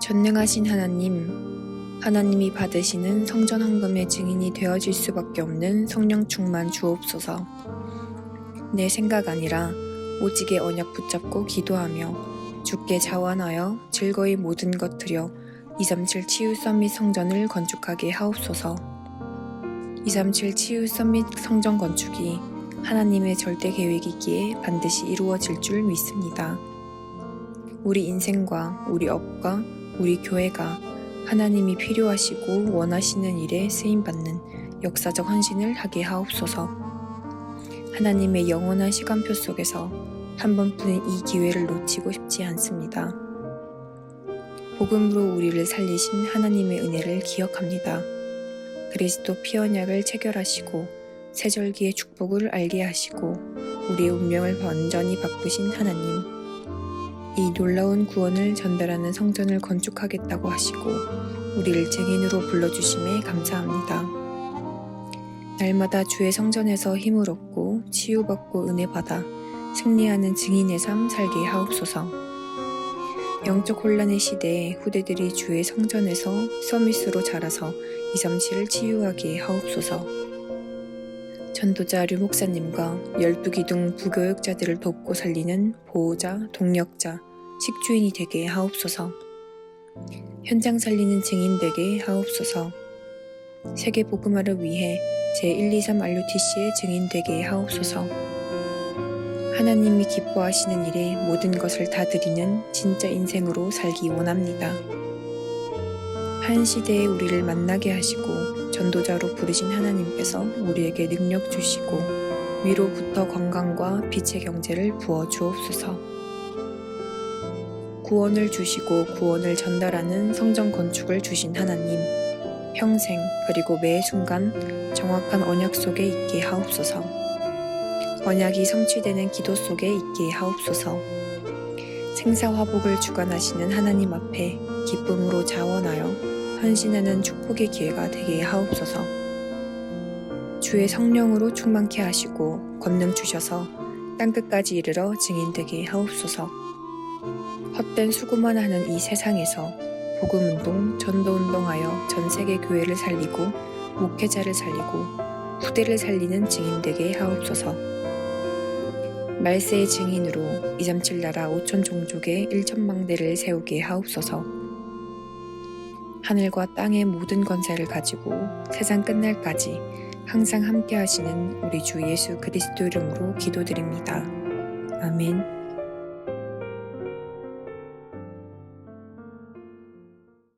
전능하신 하나님, 하나님이 받으시는 성전 헌금의 증인이 되어질 수밖에 없는 성령 충만 주옵소서. 내 생각 아니라 오직의 언약 붙잡고 기도하며 주께 자원하여 즐거이 모든 것 드려 237 치유 썸밋 성전을 건축하게 하옵소서. 237 치유 썸밋 성전 건축이 하나님의 절대 계획이기에 반드시 이루어질 줄 믿습니다. 우리 인생과 우리 업과 우리 교회가 하나님이 필요하시고 원하시는 일에 쓰임받는 역사적 헌신을 하게 하옵소서. 하나님의 영원한 시간표 속에서 한 번뿐인 이 기회를 놓치고 싶지 않습니다. 복음으로 우리를 살리신 하나님의 은혜를 기억합니다. 그리스도 피 언약을 체결하시고 새절기의 축복을 알게 하시고 우리의 운명을 완전히 바꾸신 하나님. 이 놀라운 구원을 전달하는 성전을 건축하겠다고 하시고 우리를 증인으로 불러주심에 감사합니다. 날마다 주의 성전에서 힘을 얻고 치유받고 은혜 받아 승리하는 증인의 삶 살게 하옵소서. 영적 혼란의 시대에 후대들이 주의 성전에서 서밋으로 자라서 237을 치유하게 하옵소서. 전도자 류 목사님과 열두 기둥 부교육자들을 돕고 살리는 보호자, 동력자, 식주인이 되게 하옵소서. 현장 살리는 증인 되게 하옵소서. 세계 복음화를 위해 제123 RUTC의 증인 되게 하옵소서. 하나님이 기뻐하시는 일에 모든 것을 다 드리는 진짜 인생으로 살기 원합니다. 한 시대에 우리를 만나게 하시고 전도자로 부르신 하나님께서 우리에게 능력 주시고 위로부터 건강과 빛의 경제를 부어 주옵소서. 구원을 주시고 구원을 전달하는 성전 건축을 주신 하나님, 평생 그리고 매 순간 정확한 언약 속에 있게 하옵소서. 언약이 성취되는 기도 속에 있게 하옵소서. 생사화복을 주관하시는 하나님 앞에 기쁨으로 자원하여 헌신하는 축복의 기회가 되게 하옵소서. 주의 성령으로 충만케 하시고 권능 주셔서 땅끝까지 이르러 증인되게 하옵소서. 헛된 수고만 하는 이 세상에서 복음운동, 전도운동하여 전 세계 교회를 살리고 목회자를 살리고 후대를 살리는 증인 되게 하옵소서. 말세의 증인으로 237 나라 5천 종족의 1천망대를 세우게 하옵소서. 하늘과 땅의 모든 권세를 가지고 세상 끝날까지 항상 함께 하시는 우리 주 예수 그리스도 이름으로 기도드립니다. 아멘.